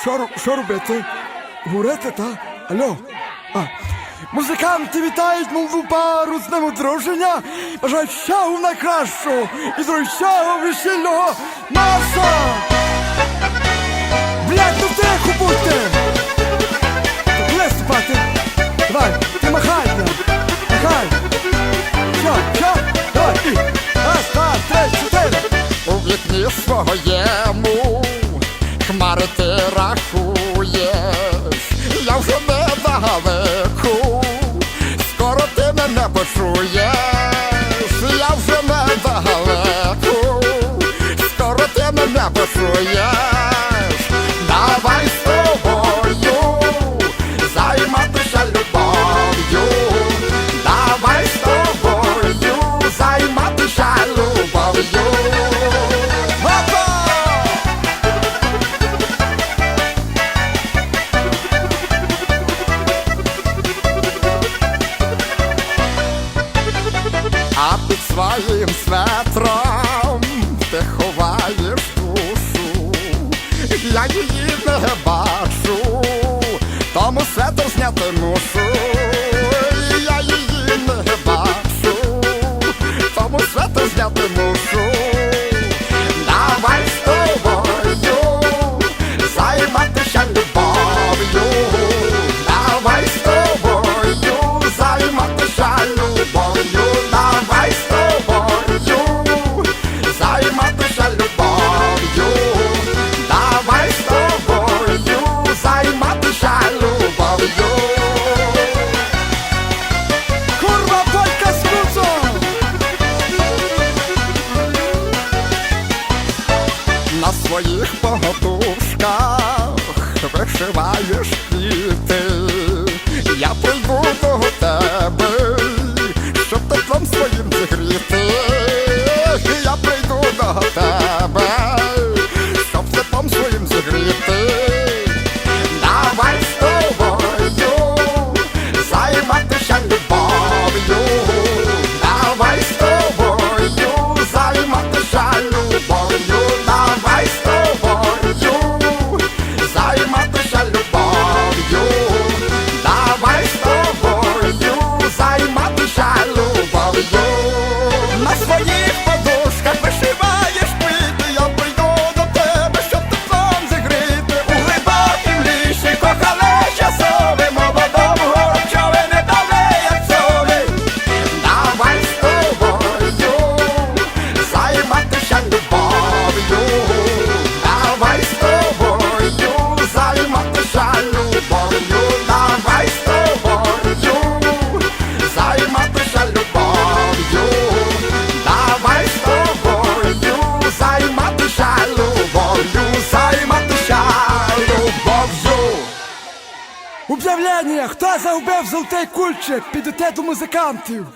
Що що робити? Говорити, та? Алло? А. Музиканти вітають мову пару з ним одруження. Бажають щагу на кращого і зручного весільного нас. for ya. я її не бачу, тому все то зняти мушу. на своїх поготушках вишиваєш квіти. питання: хто заубив золотий кульчик? Підете до музикантів.